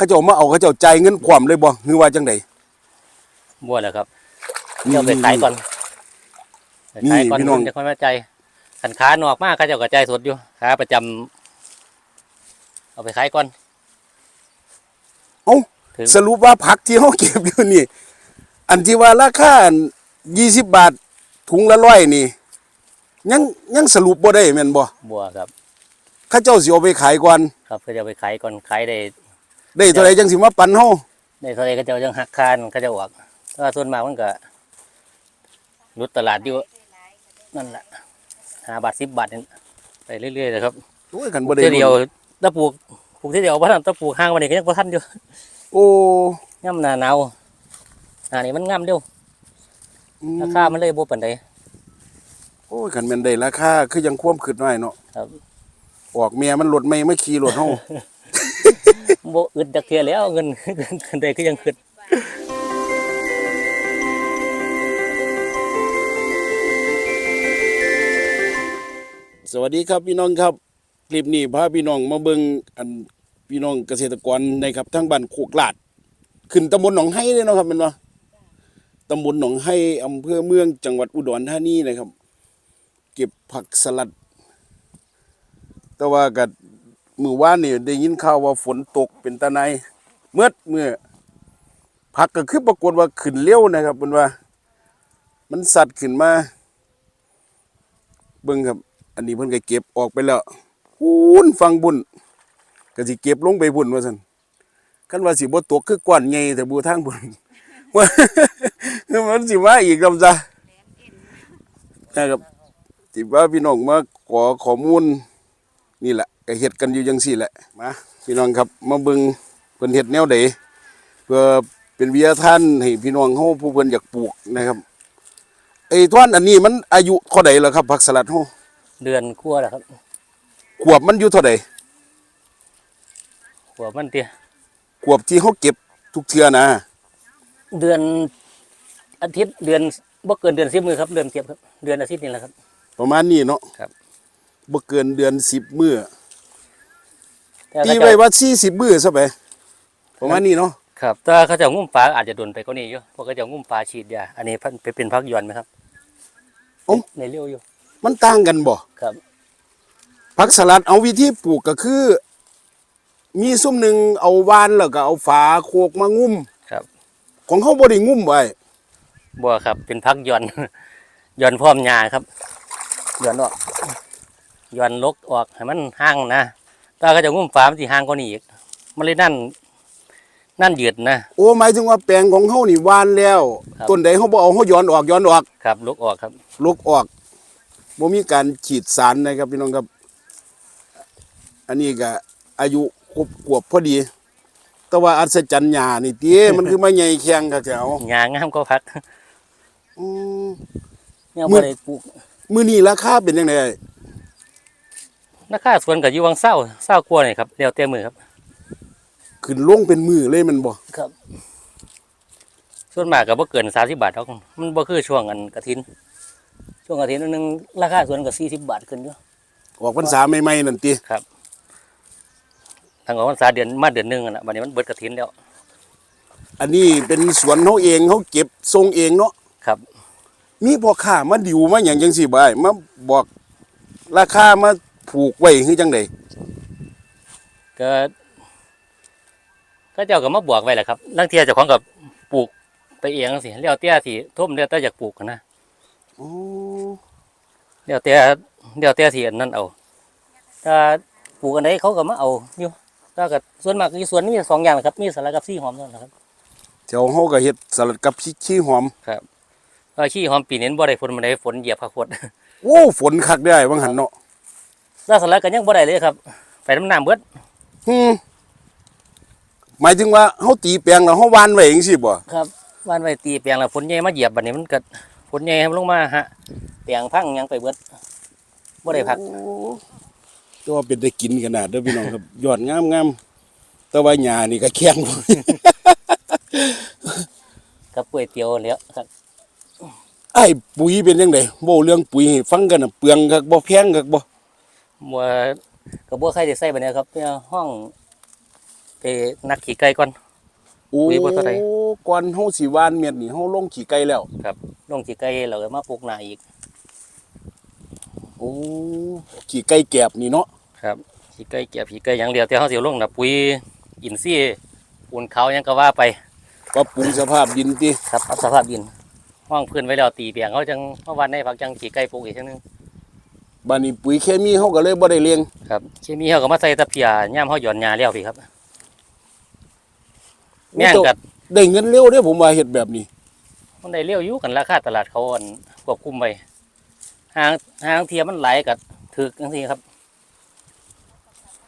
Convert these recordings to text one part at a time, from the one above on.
เขาเจ้ามาเอาเขาเจ้าจ่ายเงินพร้อมเลยบ่คือว่าจังได บัวแหละครับเดี๋ยวไปขายก่อนไปขายก่อนนี่พี่น้อง จะค่อยมาใจายขันขานอกมากเขาเจ้ากระจายสดอยู่ขาประจำเอาไปขายก่อน เอ้าถึง สรุปว่าผักที่เฮาเก็บอยู่นี่ อันที่ว่าราคา20 บาทถุงละร้อยนี่ ยังยังสรุปบ่ได้แม่นบ่บัวครับ เขาเจ้าสิเอาไปขายก่อน ครับเขาจะเอาไปขายก่อนขายได้ ได้เท่าไหร่จังสิมาปันเฮาได้เท่าไรก็จะยังหักคานก็จะออกถ้าส่วนมากมันก็รุดตลาดอยู่นั่นแหละห้าบาทสิบบาทนี่ไปเรื่อยๆเลยครับโอ้ยกันบ่ได้เที่ยวเดียวตะปลูกปลูกที่เดียวบ้านตะปลูกห้างวันนี้ก็ยังพอทันอยู่โอ้ย่ำหนาหนาวหนานี่มันงามเดียวอืมราคามันเลยบ่ปานใดโอ้ยคันแม่นได้ราคาคือยังความคิดน้อยเนาะครับออกเมียมันรถไม่มาขี่รถเฮา บอึดจักเทียแล้วเงินเงินใดก็ยังขึ้นสวัสดีครับพี่น้องครับ คลิปนี้พาพี่น้องมาเบิ่งอันพี่น้องเกษตรกรนะครับทั้งบ้านโคกลาด ขึ้นตำบลหนองไห้เลยเนาะครับแมันว่าตำบลหนองไห้อำเภอเมืองจังหวัดอุดรธานีนะครับ เก็บผักสลัด แต่ว่ากับ มือว่านนี่ได้ยินข่าวว่าฝนตกเป็นตาในเมื่อเมื่อผักก็คือปรากฏว่าขึ้นเร็วนะครับเป็นว่า มันสัตว์ขึ้นมาเบิ่งครับ อันนี้เพิ่นก็เก็บออกไปแล้วพูนฟังบุญก็สิเก็บลงไปบุญว่าซั่นคันว่าสิบ่ตกคือก้อนใหญ่แต่บูทางบุญว่ามันสิมาอีกลำซะนะครับสิว่าพี่น้องมาขอข้อมูลนี่แหละ ก็เฮ็ดกันอยู่จังซี่แหละมาพี่น้องครับมาเบิ่งเพิ่นเฮ็ดแนวใดเพื่อเป็นวิทยาทานให้พี่น้องเฮาผู้เพิ่นอยากปลูกนะครับไอ้ท่อนอันนี้มันอายุเท่าใดแล้วครับผักสลัดเฮาเดือนกลัวาแล้วครับขวบมันอยู่เท่าใดหัวมันเตี้ยขวบที่เขาเก็บทุกเทื่อนะ เดือนอาทิตย์เดือนบ่เกินเดือน10มื้อครับเดือนเก็บครับ เดือนอาทิตย์นี่แหละครับ ประมาณนี้เนาะครับบ่เกินเดือนสิบมื้อแต่ตีเขาไว้จะว่าสี่สิบมื้อซะไปประมาณนี้เนาะครับแต่เขาจะงุ้มปลาอาจจะโดนไปกว่านี้อยู่เพราะเขาจะงุ้มปลาฉีดยาอันนี้เพิ่นไปเป็นพักหย่อนไหมครับในเลี้ยวอยู่ มันต่างกันบ่ครับผักสลัดเอาวิธีปลูกก็คือ มีซุ้มหนึ่งเอาวานแล้วก็เอาฝาโคกมางุ้มครับ ของเขาบ่ได้งุ้มไว้บัวครับ เป็นพักหย่อนหย่อนพร้อมหญ้าครับหย่อนออกหย่อนลกออกให้มันห่างนะ ถ้าเขาจะงุ้มปลามันสิห่างกว่านี้อีก มันเลยนั่น นั่นยืดนะ โอ้หมายถึงว่าแปลงของเขานี่วานแล้วครับ ต้นใดเขาบ่เอาเขาย้อนออกย้อนออกครับลุกออกครับลกออกบ่มีการฉีดสารนะครับพี่น้องครับ อันนี้ก็อายุครบขวบพอดี แต่ว่าอัศจรรย์หญ้านี่เตี้ยมันคือมาใหญ่แข็งครับแถวหญ้างามก็พักอืม เนี่ยมื้บ่อได้ปลูกมื้อนี้ราคาเป็นจังได ราคาสวนกับอยู่วังเศร้าเศร้ากลัวนี่ครับเดียวเต็มมือครับ ขึ้นลงเป็นมือเลยแมันบ่ครับ ส่วนมากก็บ่เกินสามสิบบาทเท่ามันบ่คือช่วงอันกระถิน ช่วงกระถินอันหนึงราคาสวนก็สี่สิบบาทขึ้นอยู่ออกพรรษาใหม่ๆนั่นติทางออกพรรษาเดือนมาเดือนหนึงอะนะบัดนี้มันเบิดกระถินแล้วอันนี้เป็นสวนเขาเองเขาเก็บทรงเองเนาะครับ มีพ่อค้ามาดิวมาหยังจังซี่บ่อ้ายมาบอกราคามา ผูกไว้คือจังไดก็ก็เจ้าก็มาบอกไว้แหละครับลางเที่ยเจ้าของกับปลูกไปเองสิแล้วแต่สิทุ่มแล้วแต่อยากปลูกนะอ๋อแล้วแต่แล้วแต่สิอันนั้นเอาถ้าปลูกอันไหนเขาก็มาเอาอยู่ถ้าก็ส่วนมากคือส่วนนี้สองอย่างนะครับ มีสาระกับซี่หอมเท่านั้นนะครับแถวเฮาก็เฮ็ดสลัดกับพริกขี้หอมเพราะขี้หอมปีนี้บ่ได้ฝนบ่ได้ฝนเหยียบผักพดโอ้ฝนคักได้วังหันเนาะแล้วสาระก็ยังบ่ได้เลยครับไปน้ำน้ำเบิดอืมหมายถึงว่าเฮาตีแปลงแล้วเฮาหวานไว้จังซี่บ่ครับวานไว้ตีแปลงแล้วฝนใหญ่มาเหยียบบัดนี้มันก็ฝนใหญ่ลงมาฮะแปลงพังหยังไปเบิดบ่ได้พักโอ้แต่ว่าเป็นได้กินขนาดเด้อพี่น้องครับยอดงามๆแต่ว่าหญ้านี่ก็แข็งกับก๋วยเตี๋ยวแล้วครับไอ้ปุ๋ยเป็นจังไดเว้าเรื่องปุ๋ยให้ฟังกันน่ะเปลืองคักบ่แพงคักบ่บ่ ก็บ่ใครได้ใส่บัดนี้ครับเนี่ยห้องไปนักขี่ไก่ก่อน โอ้ปุ๋ยบ่เท่าใด ก่อนเฮาสิหว่านเม็ดนี่เฮาลงขี้ไก่แล้ว ครับลงขี่ไก่เราก็มาปลูกหน้าอีกโอ้ขี้ไก่แกบนี่เนาะครับขี่ไก่เก็บขี่ไก่อย่างเดียวแต่เขาเสียลงนะปุ๋ยอินทรีย์ปูนเขาหยังก็ว่าไปปรับปรุงสภาพดินติครับปรับสภาพดินห้องพื้นไว้แล้วตีเบียงเขาจังเมื่อวันในพักจังขี่ไก่ปลูกอีกทีนึง บัดนี้ปุ๋ยเคมีเฮาก็เลยบ่ได้เลี้ยงครับเคมีเขาก็มาใส่ตะเพียย่ามเขาหย่อนหญ้าแล้วพี่ครับแม่งกัดได้เงินเร็วเด้ผมว่าเฮ็ดแบบนี้ มันได้เลี้ยวอยู่กันราคาตลาดเขาอันควบคุมไปหางหางเทียมันไหลกัดถึกจังซี่ครับ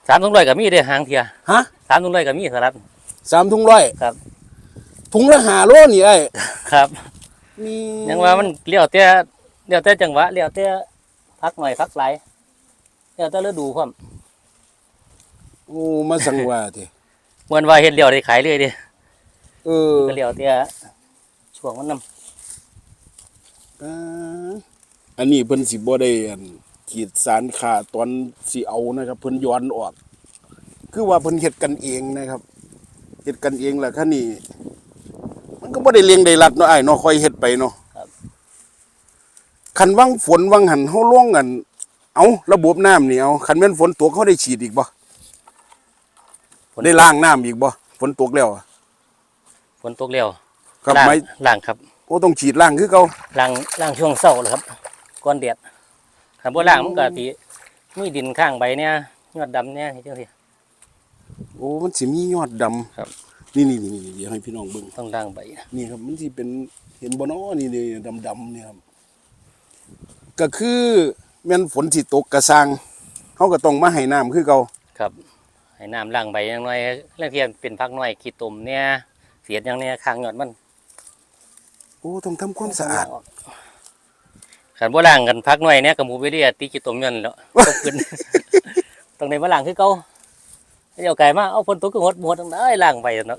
สามถุงร้อยกับมีเด้หางเทียฮะสามถุงร้อยกับมีสลัดสามถุงร้อยครับถุงละห้าโลนี่ไอ้ครับมียังว่ามันเลี้ยวแต่เลี้ยวแต่จังหวะเลี้ยวแต่ พักหน่อยพักหลายเลี้ยวแต่ฤดูพร้อมโอ้มาสั่งว่าติเหมือนว่าเฮ็ดเลี้ยวได้ขายเลยเดิเออก็เลี้ยวแต่ช่วงมันนํอ่าอันนี้เพิ่นสิบ่ได้อันขีดสารขาตอนสิเอานะครับ เพิ่นย้อนออก คือว่าเพิ่นเฮ็ดกันเองนะครับเฮ็ดกันเองแหละคันนี้ มันก็บ่ได้เลี้ยงได้รัดเนาะอ้ายเนาะค่อยเฮ็ดไปเนาะ คันวังฝนวังหันเฮาลงกัน เอาระบบน้ำนี่เอาคันแม่นฝนตกเฮาได้ฉีดอีกบ่ได้ล้างน้ำอีกบ่ฝนตกแล้วอะฝนตกเลี้ยวครับล้างไม่ล้างครับโอ้ต้องฉีดล้างคือเก่าล้างล้างช่วงเช้าเลยครับก่อนแดดคันบ่ล้างมันก็สิมีดินข้างใบเนี่ยยอดดำเนี่ยจังซี่ โอ้มันสิมียอดดำครับ นี่นี่นี่เดี๋ยวให้พี่น้องเบิ่งต้องล้างใบ นี่ครับมันสิเป็นเห็นบ่เนาะนี่นี่ดำๆเนี่ยครับ ก็คือแม่นฝนสิตกกระซังเฮาก็ต้องมาให้น้ำคือเก่าครับให้น้ำล้างใบอย่างน้อยเรื่องที่เป็นพักน้อยขี้ตุ่มเนี่ยเสียดอย่างเนี้ยข้างยอดมันโอ้ต้องทำความสะอาดขันบ่ล้างกันพักหน่อยเนี่ยกับหมูไปเรียตีจิตตมยนต์แล้วตกขึ้นตรงไหนมาล้างคือเก่าเดี๋ยวไก่มาเอาฝนตกก็หดหมดตรงได้ล้างไปเนาะ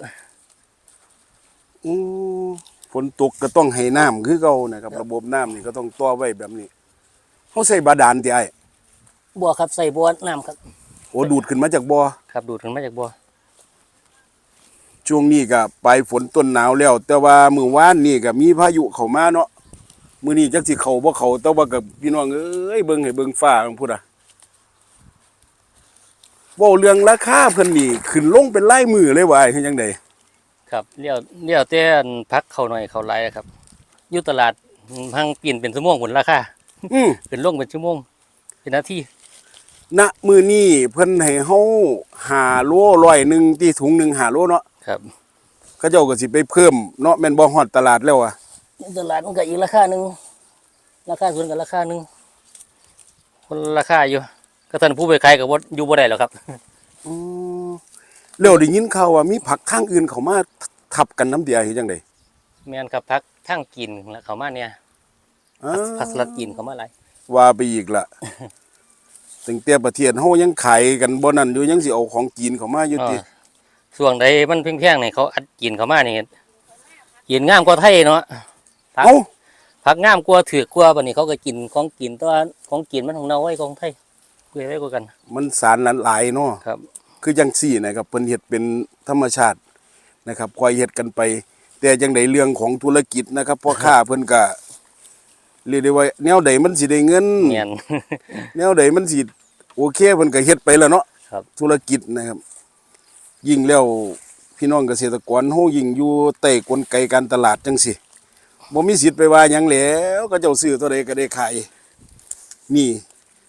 อือฝนตกก็ต้องให้น้ำคือเก่านะครับ ระบบน้ำนี่ก็ต้องต่อไว้แบบนี้ เฮาใส่บาดาลติไอ้บัวครับใส่บัวน้ำครับ โอ้ดูดขึ้นมาจากบ่อครับดูดขึ้นมาจากบัวช่วงนี้ก็ปลายฝนต้นหนาวแล้ว แต่ว่ามื้อวานนี่ก็มีพายุเข้ามาเนาะมื้อนี้จักสิเข้าบ่เข้าแต่ว่ากับพี่น้องเอ้ยเบิ่งให้เบิ่งฟ้าของพุ่นอะเว้าเรื่องราคาเพิ่นนี่ขึ้นลงเป็นลายมือเลยว่าไอ้คือจังไดครับเลี้ยวเลี้ยวแต่อันพักเขาหน่อยเขาหลายครับอยู่ตลาดพังปีนเป็นชั่วโมงผลราคา อืมเป็นลงเป็นชั่วโมง เป็นนาทีณมื้อนี้เพิ่นให้เฮา5โลร้อยหนึงที่ถุงหนึง5โลเนาะครับเขาเจ้าก็สิไปเพิ่มเนาะแม่นบ่ฮอดตลาดแล้วอะอยู่ตลาดมันก็อีกราคาหนึ่งราคาส่วนกับราคาหนึ่งคนละราคาอยู่ ก็ท่านผู้ไปขายกับว่าอยู่บ่ได้หรอกครับอือแล้วได้ยินข่าวว่ามีผักทางอื่นเข้ามาทับกันน้ำเดียเฮ็ดจังไดแม่นครับพักทั้งกินแล้วเขามาเนี่ยอ้า พักสลัดกินเขามาหลายว่าไปอีกละตั้งแต่ประเทศเฮายังขายกันบ่นั่นอยู่ยังสิเอาของจีนเข้ามาอยู่ติอ่าส่วงใดมันเพียงๆเนี่ยเขาอัดกินเขามานี่กินงามกว่าไทยเนาะพักเอ้าพักงามกว่าถือกว่าบัดนี้เขาก็กินของกินแตัวาของกินมันของเราไว้ของไทยเพื่อไว้กว่ากัน มันสารหลายๆเนาะครับ คือจังซี่นะครับเพิ่นเฮ็ดเป็นธรรมชาตินะครับคอยเฮ็ดกันไป แต่จังไดเรื่องของธุรกิจนะครับพ่อค้าเพิ่นก็ เรียกได้ว่าแนวใดมันสิได้เงินเนียน แนวใดมันสิโอเคเพิ่นก็เฮ็ดไปแล้วเนาะครับ ธุรกิจนะครับ ยิ่งแล้วพี่น้องเกษตรกรเฮายิ่งอยู่ใต้กลไกการตลาดจังซี่บ่มีสิทธิ์ไปว่าหยังแล้วก็เจ้าซื้อเท่าใดก็ได้ขายนี่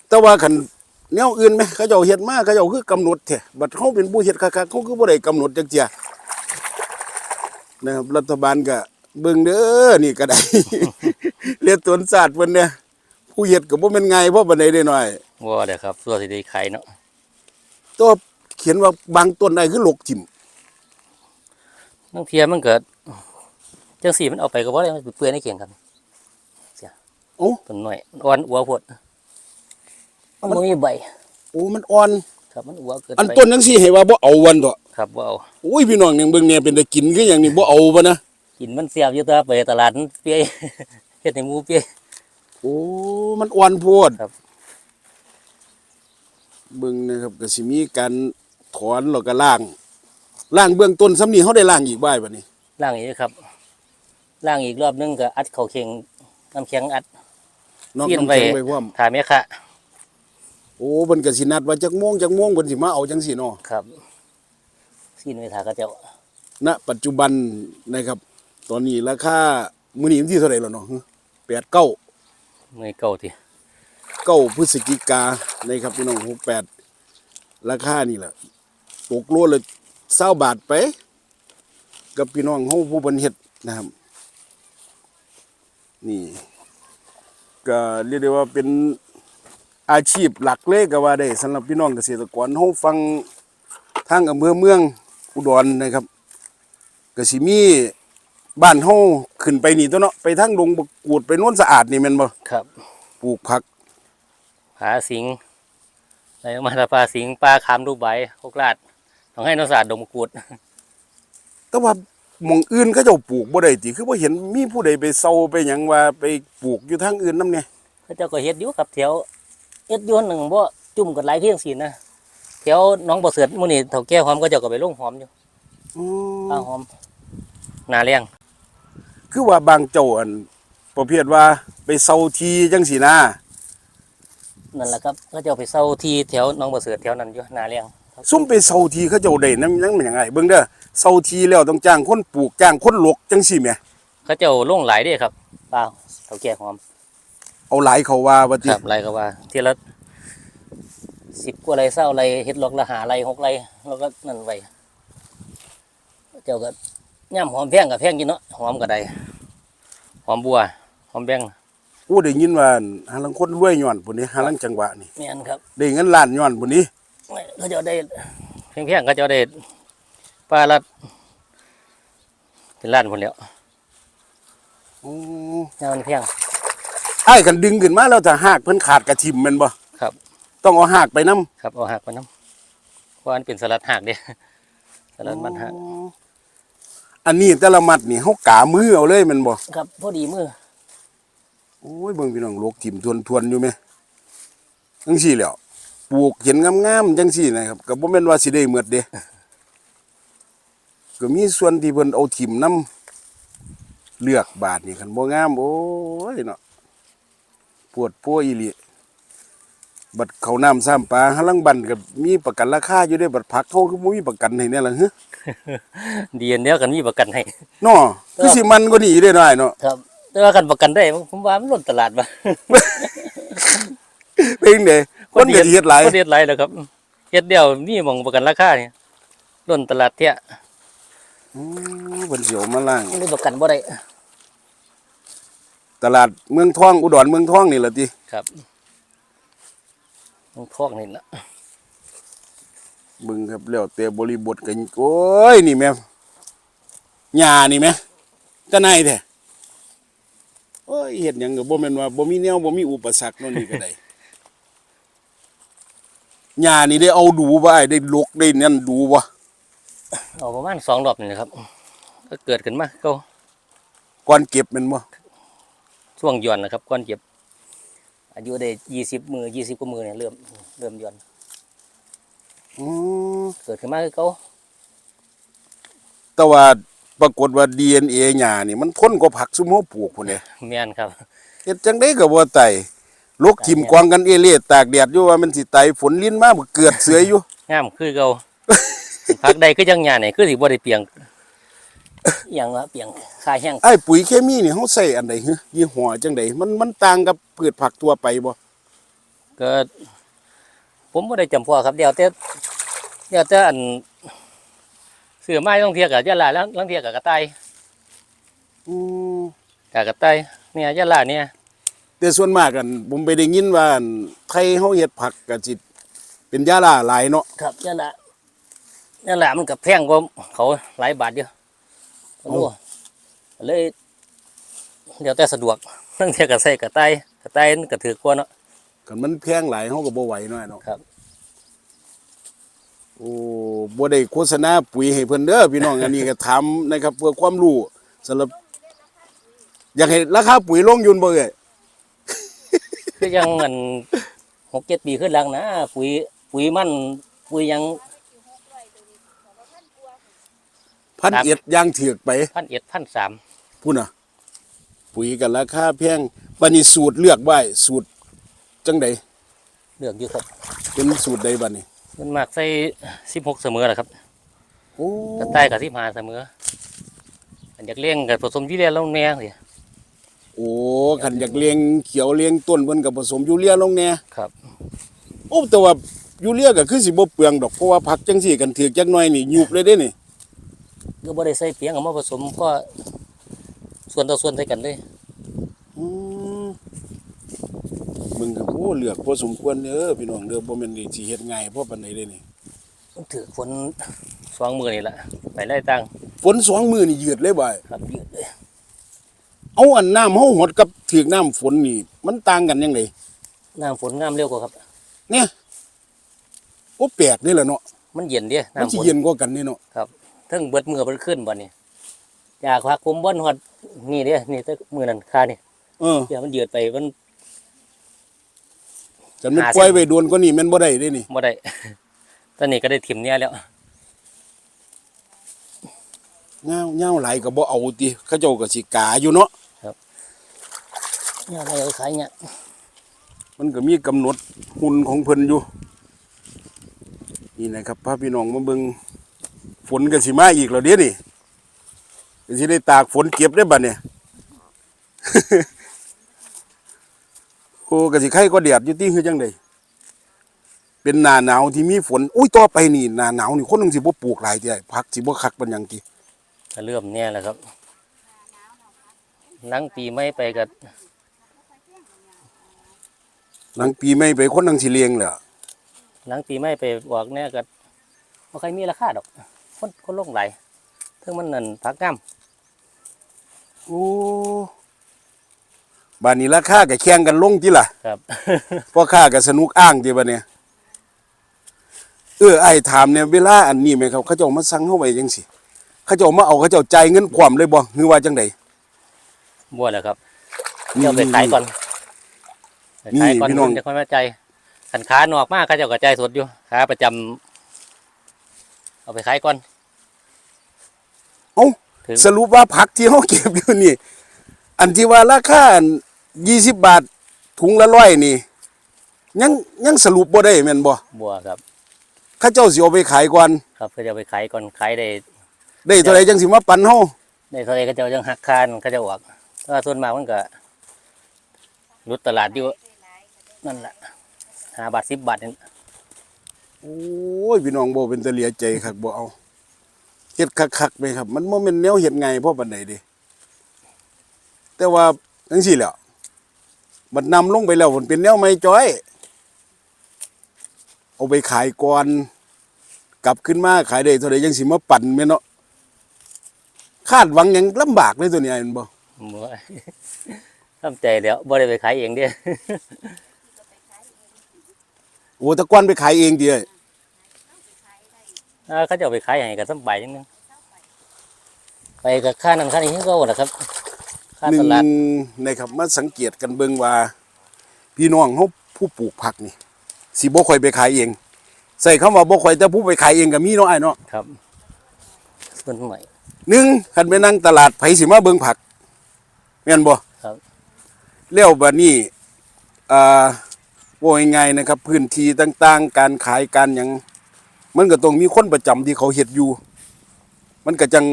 แต่ว่าคันแนวอื่นไหมเขาเจ้าเฮ็ดมาเขาเจ้าคือกำหนดแท้บัดเฮาเป็นผู้เฮ็ดคักๆเขาคือบ่ได้กำหนดจักเที่ยนะครับรัฐบาลก็เบิ่งเด้อนี่ก็ได้ เรียกตนศาสตร์เพิ่นเนี่ยผู้เฮ็ดก็บ่แม่นง่ายเพราะบันไดได้น้อยว่าเดี๋ยวครับตัวสิได้ขายเนาะตัวเขียนว่าบางต้นได้คือหลกจิ้มบางเทียมันเกิดจังสีมันเอาไปก็บ่ได้มันเปื่อยในเขียงครับโอ้ต้นน้อยมันอ่อนอัวโพดมันบ่มีใบโอ้มันอ่อนครับมันอัวเกินอันไปต้นจังซี่ให้ว่าบ่เอาวันเถอะครับบ่เอาโอ้ยพี่น้องเนี่ยเบิ่งเนี่ยเป็นตะกินคือหยังนี่บ่เอาบ่นะกินมันเสียบอยู่ตัวไปตลาดมันเปีย เฮ็ดให้หมูเปียโอ้ มันอ่อนโพดครับ เบิ่งนะครับก็สิมีการถอนแล้วก็ล้างล่างเบื้องต้นซ้ำนี้เขาได้ล่างอีกบ่ายบัดนี้ ล่างอีกครับ ล่างอีกรอบนึงก็อัดเข่าเค็งน้ำแข็งอัด นอกเปลี่ยนน้ำไปแข็งไปพร้อมถ่ายแม่ค่ะโอ้เพิ่นก็สินัดว่าจักโมงจักโมงเพิ่นสิมาเอาจังซี่เนาะครับสิ้นไว้ถ่ายกระเจ้าณปัจจุบันนะครับ ตอนนี้ราคามื้อนี้วันที่เท่าไหร่แล้วเนาะ 8 9เมื่อยเก่าที9พฤศจิกานะครับพี่น้อง68ราคานี่แหละตกโลละ20บาทไป กับพี่น้องเฮาผู้เพิ่นเฮ็ดนะครับ นี่ ก็เรียกได้ว่าเป็นอาชีพหลักเลยก็ว่าได้สำหรับพี่น้องเกษตรกรเฮาฟังทางอำเภอเมืองอุดรนะครับก็สิมี บ้านเฮาขึ้นไปนี่ตัวเนาะไปทางดงบกกูดไปโน่นสะอาดนี่แม่นบ่ครับ ปลูกผักผาสิงอะไรมาตาปลาสิงปลาคามลูกใบโคกลาดต้องให้นกศาสตร์ดมกูดแต่ว่าหมองอื่นเขาเจ้าปลูกบ่ได้ติคือบ่เห็นมีผู้ใดไปเซาไปหยังว่าไปปลูกอยู่ทางอื่นนำเนี่ยพระเจ้าก็เฮ็ดอยู่ครับแถวเฮ็ดอยู่หนึ่งบ่จุ่มกันหลายเที่ยงสีนะแถวหน้องบ่เสือดมื้อนี้เฒ่าแก่หอมก็เจ้าก็ไปลงหอมอยู่อืปลามหอมหนาเลี้ยง คือว่าบางเจ้าอันประเภทว่าไปเซาทีจังสีนะนั่นแหละครับเขาเจ้าไปเซาที่แถวหน้องบ่เสือดแถวนั้นอยู่หนาเลี้ยงซุ่มไปเซาทีเขาเจ้าได้นั่นนั่นมันยังไงเบิ่งเด้อเซาทีแล้วต้องจ้างคนปลูกจ้างคนหลกจังซี่แหมเขาเจ้าลงหลายเด้ครับปลาเฒ่าแก่หอม เอาหลายเขาว่าว่าติครับไรก็ว่าเที่ยละสิบกว่าไรเศร้าไรเฮ็ดหลอกละหาไรหกไรแล้วก็นั่นไว้เจ้าก็ ย่ำหอมแพงกับแพงกินเนาะหอมก็ได้หอมบัวหอมแบงโอ้ได้ยินว่าหาลังคนรวยย้อนพุ่นนี่หาลังจังหวะนี่แม่นครับได้เงินล้านย้อนพุ่นนี่เขาเจะได้แพงๆเขาเจะได้ปลาละเป็นล้านคนแล้วโอ้ย่ามันแพงอ้ายกันดึงขึ้นมาแล้วถ้าหากเพิ่นขาดกระทิมแม่นบ่ครับ ต้องเอาหากไปนํครับเอาหักมาน้ำเพราะอันเป็นสลัดหักเด้สลัดมันหัก อันนี้แต่ละมัดนี่เฮากามือเอาเลยแม่นบ่ครับพอดีมือโอ้ยเบิ่งพี่น้องโลกทิ่มทวนๆอยู่แม่จังซี่แหล้วปลูกเห็นงามๆจังซี่นะครับก็บ่แม่นว่าสิได้หมดเด้ก็มีส่วนที่เพิ่นเอาถิ่มน้ำเลือกบาทนี่คันบ่งาม โอ้ยเนาะปวดปัวอีหลีบัดเขาวน้ำซ้ำปลาหาลังบันก็มีประกันราคาอยู่เด้บัดผักเขาคือบ่มีประกันให้แน่ล่ะฮึ ดีอันเดียวกันมีประกันให้เนาะคือสิมันกว่านี้อยู่เด้น้อยเนาะครับ แต่ว่ากันประกันได้ผมว่ามันล้นตลาดมาเป็นเด้คนก็สิเฮ็ดหลายคนเฮ็ดหลายแล้วครับเฮ็ดเดียวนี่หมองประกันราคานี่ล้นตลาดเที่ยอือเพิ่นสิเอามาล้างมันได้ประกันบ่ได้ตลาดเมืองทองอุดรเมืองทองนี่ล่ะติครับมันพอกนี่ล่ะเบิ่งครับแล้วแต่บริบทกันโอ้ยนี่แม่หญ้านี่แม่ตะไนแท้โอ้ยเฮ็ดหยังก็บ่แม่นว่าบ่มีแนวบ่มีอุปสรรคโน่นนี่ก็ได้หญ้านี่ได้เอาดูบ่อ้ายได้ลกได้นั่นดูบ่เอาประมาณ2รอบนี่นะครับ ก็เกิดขึ้นมาก็ก่อนเก็บแม่นบ่ช่วงหย่อนนะครับก่อนเก็บอายุได้20มือ20กว่ามือเนี่ยเริ่มเริ่มหย่อน อือเกิดขึ้นมาคือเก่าแต่ว่าปรากฏว่า DNA หญ้านี่มันทนกว่าผักซุมเฮาปลูกพุ่นเด้แม่นครับ เฮ็ดจังได๋ก็บ่ไตลกทิ่มกวางกันเอเลียดตากแดดอยู่ว่ามันสิไตฝนลิ้นมาบ่เกิดเสืออยู่งามคือเก่าพักใดคือจังหยาเนี่ยคือสิบ่ได้เปียงอหยังว่าเปียงคาแห้งไอ้ปุ๋ยเคมีนี่เฮาใส่อันใดฮึยี่ห้อจังไดมันมันต่างกับพืชผักทั่วไปบ่ก็ ผมบ่ได้จำพอครับเดี๋ยวแต่เดี๋ยวแต่อันเสือไม้ต้องเทียกับยะลาแล้วต้องเทียกับกระต่ายอืมกับกระต่ายเนี่ยยะลาเนี่ยแต่ส่วนมากกันผมไปได้ยินว่าอันไทยเฮาเฮ็ดผักก็สิเป็นยาลาหลายเนาะครับยะลายะลามันก็แพงกว่าเขาหลายบาทอยู่โอ้เลยเดี๋ยวแต่สะดวกต้องเทียกับใส่กระต่ายกระต่ายมันก็ถือกว่าเนาะ กันมันแพงหลายเฮาก็บ่ไหวเนาะเนาะครับ โอ้บ่ได้โฆษณาปุ๋ยให้เพิ่นเด้อพี่น้อง อันนี้ก็ถามนะครับ เพื่อความรู้สำหรับ อยากให้ราคาปุ๋ยลงอยุนบ่เอ่ยคือยังเงินหกเจ็ดปีขึ้นหลังนะปุ๋ยปุ๋ยมันปุ๋ยหยังพันเอ็ดย่างเถือกไปพันเอ็ดพันสามพุ่นน่ะ ปุ๋ยกันราคาแพงบัดนี้สูตรเลือกไว้สูตร จังใดเลือกอยู่ครับเป็นสูตรใดบัดนี้มันมากใส่สิบหกเสมอแหละครับโอ้กระต่ายกับสิบห้าเสมออันอยากเลี้ยงกับผสมยี่เรียนลงแน่สิโอ้คันอยากเลี้ยงเขียวเลี้ยงต้นเพิ่นก็ผสมยูเรียลงแหน่ครับโอ้แต่ว่ายูเรียก็คือสิบ่เปลืองดอกเพราะว่าผักจังซี่กันถือกจักหน่อยนี่ยุบเลยเด้นี่ก็บ่ได้ใส่เปียงเอามาผสมก็ส่วนต่อส่วนใส่กันเลย อืม มึงก็โอ้เลือกพอสมควรเด้อพี่น้องเด้อบ่แม่นนี่สิเฮ็ดง่ายเพราะปานใดเด้นี่มันถือฝนสองมือนี่แหละไปไล่ตั้งฝนสองมื้อนี่ยืดเลยบ่ายครับยืดเลยเอาอันน้ำเฮาหดกับถือกน้ำฝนนี่ มันต่างกันยังไงน้ำฝนงามเร็วกว่าครับ เนี่ยโอ้แปลกเด้ล่ะเนาะมันเย็นเด้มันน้ำสิฝนเย็นกว่ากันนี่เนาะครับทั้งเบิดมือเบิดขึ้นบ่นี่อยากพักผมบ่นฮอดนี่เด้นี่แต่มือนั้นค่านี่เออเดี๋ยวมันยืดไปมัน จันมันหาเส้นปล่อยไว้โดนกว่านี้แม่นบ่ได้เด้นี่บ่ได้ตอนนี้ก็ได้ถิ่มเนี่ยแล้วเงาเงาหลายก็บ่เอาติเขาเจ้าก็สิกาอยู่เนาะเนี่ยอะไรเอาขายเนี่ยมันก็มีกำหนดหุ่นของเพิ่นอยู่ นี่นะครับพาพี่น้องมาเบิ่งฝนก็สิมาอีกแล้วเด้นี่ก็สิได้ตากฝนเก็บได้บัดเนี่ยโอ้ก็สิไข่ก็แดดอยู่ติคือจังไดเป็นหน้าหนาวที่มีฝน อุ้ยต่อไปนี่หน้าหนาวนี่คนนึงสิบ่ปลูกหลายติไอ้ผักสิบ่คักปานหยังติก็เริ่มเนี่ยแหละครับหลังปีไม่ไปกับหลังปีใหม่ไปคนนึงสิเลี้ยงแหละหลังปีไม่ไปบอกเนี่ยก็บ่ใครมีราคาดอก คนคนลงไหลายถึงมันนั่นผักงามโอ้ บ้านนี้ราคาก็แข่งกันลงติล่ะครับพ่อค้าก็สนุกอ้างติบัดเนี่ยเออไอ้ถามเนี่ยเวลาอันนี้ไหมครับ เขาเจ้ามาสั่งเฮาไว้จังซี่เขาเจ้ามาเอาเขาเจ้าจ่ายเงินความเลยบ่หรือว่าจังไดบัวแหละครับเดี๋ยวไปขายก่อนไปขายก่อนนี่พี่น้องจะค่อยมาใจายขันขานอกมากก็เจะกระจายสดอยู่ขาประจำเอาไปขายก่อนเอ้าถึงสรุปว่าผักที่เฮาเก็บอยู่นี่ อันที่ว่าราคา 20บาทถุงละร้อยนี่ยังยังสรุปบ่ได้แม่นบ่บัวครับเขาเจ้าสิเอาไปขายก่อนครับก็จะเอาไปขายก่อนขายได้ได้เท่าไหร่จังสิมาปันเฮาได้เท่าไรก็จะเอาจังหักคานก็จะออกถ้าส่วนมากมันก็รุดตลาดอยู่นั่นแหละห้าบาทสิบบาทนี่โอ้ยพี่น้องบ่เป็นตะเหลียใจคักบ่เอาเฮ็ดคักๆไปครับ มันบ่แม่นแนวเฮ็ดไงเพราะปานใดเด้แต่ว่าจังซี่แหล้ว บัดนำลงไปแล้วมันเป็นแนวไม่จ้อย เอาไปขายก่อน กลับขึ้นมาขายได้เท่าใดจังสิมาปั่นแม่นเนาะคาดหวังหยังลำบากเลยตัวนี้ไอ้มันบ่บัวทำใจแล้วบ่ได้ไปขายเองเด้โอ้แตะกอนไปขายเองติเอ้ยอ่าเขาจะเอาไปขายให้กับสบายนิดนึงไปกับค่านั้นค่านี้ก็แหละครับ ค่าหนึ่ตงลาดนะครับมาสังเกตกันเบิ่งว่า พี่น้องเฮาผู้ปลูกผักนี่สิบ่ค่อยไปขายเอง ใส่คำว่าบ่ค่อยแต่ผู้ไปขายเองก็มีเนาะไอ้เนาะครับส่วนใหม่ หนึ่งคันไปนั่งตลาดไผสิมาเบิ่งผักแม่นบ่ครับ แล้วบัดนี้อ่าว่าง่ายๆนะครับ พื้นที่ต่างๆ การขายการหยังมันก็ต้องมีคนประจำที่เขาเฮ็ดอยู่ มันก็จัง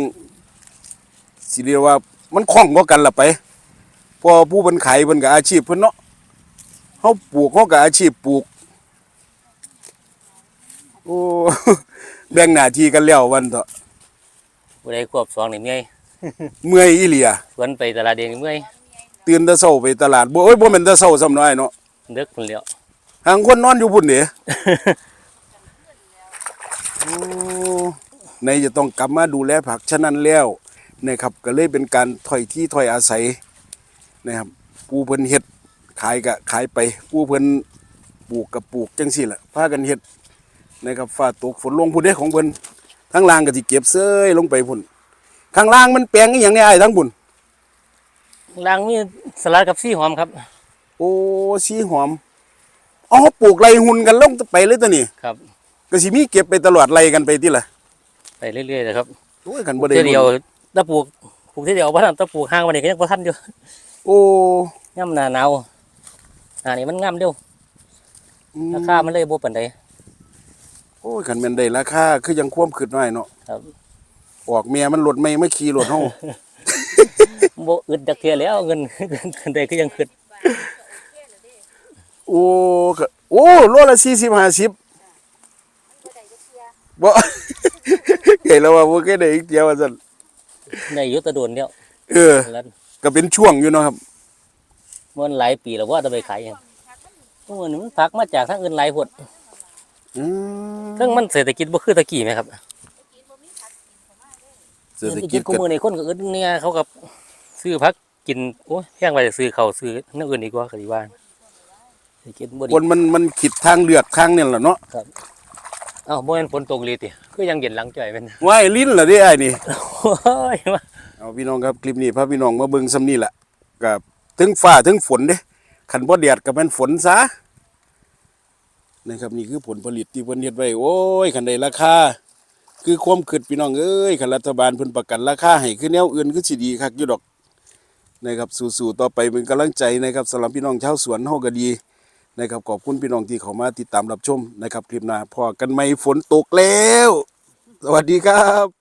สิเรียกว่า มันคล่องกว่ากันล่ะไปเพอผู้เพิ่นขายเพิ่นก็อาชีพเพิ่นเนาะเฮาปลูกเฮาก็อาชีพปลูก โอ้แบ่งหน้าที่กันแล้ววันเถอะผู้ใดควบสองนี่เมื่อยเมื่อยอีหลีอะสวนไปตลาดเองนี่เมื่อยตื่นแต่เช้าไปตลาดบ่โอ้ยบ่แม่นแต่เช้าซ้ำน้อยเนาะเด็กคนเดียวหางคนนอนอยู่พุ่นเด้ โอ้ในจะต้องกลับมาดูแลผักฉะนั้นแล้ว นะครับก็เลยเป็นการถอยที่ถอยอาศัยนะครับปูเพิ่นเฮ็ดขายก็ขายไปปูเพิ่นปลูกกับปลูกจังซี่แหละพากันเฮ็ดนะครับฟ้าตกฝนลงพุ่นเด้ของเพิ่นทั้งล่างก็สิเก็บเซ้ยลงไปพุ่นข้างล่างมันแปลงอีหยังเนี่ยไอ้ายทั้งบุญล่างมีสลัดกับซี่หอมครับ โอ้สีหอมอ๋อปลูกไรหุ่นกันลงไปเลยตัวนี้ครับ ก็สิมีเก็บไปตลอดไรกันไปที่ละไปเรื่อยๆเลยครับโอ้ยคันบ่ได้เที่ยวเดียว ตะปลูกปลูกเที่ยวเดียวบ่ทันตะปลูกห่างวันนี้ก็ยังบ่ทันอยู่โอ้ย่ำหน้าหนาวหน้านี้มันงามเดียวอืมราคามันเลยบ่ปานใดโอ้ยคันแม่นได้ราคาคือยังความคิดน้อยเนาะครับออกเมียมันรถไม่มาขี่รถเฮาบ่อึดจักเที่ยแล้วเงินเงินได้ก็ยังคิดโอ้ก็โอ้โลละ40 50บ่เห็นแล้วว่าบ่เคยได้อีกเดียวว่าซั่น ได้อยู่แตะโดนแล้วเออ แล้วก็เป็นช่วงอยู่เนาะครับ มันหลายปีแล้วว่าจะไปขายหยังโอ้นี่มันพักมาจากทางอื่นหลายพดอืมซึ่งมันเศรษฐกิจบ่คือตะกี้ไหมครับเศรษฐกิจกูก็มือในคนก็อึดเนี่ยเขากับซื้อพักกินโอ้ยแพงไปซื้อเขาวซื้อนั่นอื่นดีกว่าก็ดีว่าเศรษฐกิจบ่ดี คนมันมันคิดทางเลือกทางนี่แหละเนาะเอ้าบ่แม่นฝนตกเลยติก็ยังเย็นหลังจ่อยแม่นว่ายลิ้นล่ะเด้ไอ้นี่โอ้ยมาเอาพี่น้องครับคลิปนี้พาพี่น้องมาเบิ่งซ้ำนี่แหละกับถึงฟ้าถึงฝนเด้คันบ่แดดก็แม่นฝนซะนะครับนี่คือผลผลิตที่เพิ่นเฮ็ดไว้โอ้ยคันได้ราคาคือความคิดพี่น้องเอ้ยคันรัฐบาลเพิ่นประกันราคาให้คือแนวอื่นคือสิดีคักอยู่ดอกนะครับ สู้ๆต่อไปเป็นกำลังใจนะครับสำหรับพี่น้องชาวสวนเฮาก็ดี นะครับขอบคุณพี่น้องที่เข้ามาติดตามรับชมนะครับคลิปหน้าพอกันไหม่ฝนตกแล้ว สวัสดีครับ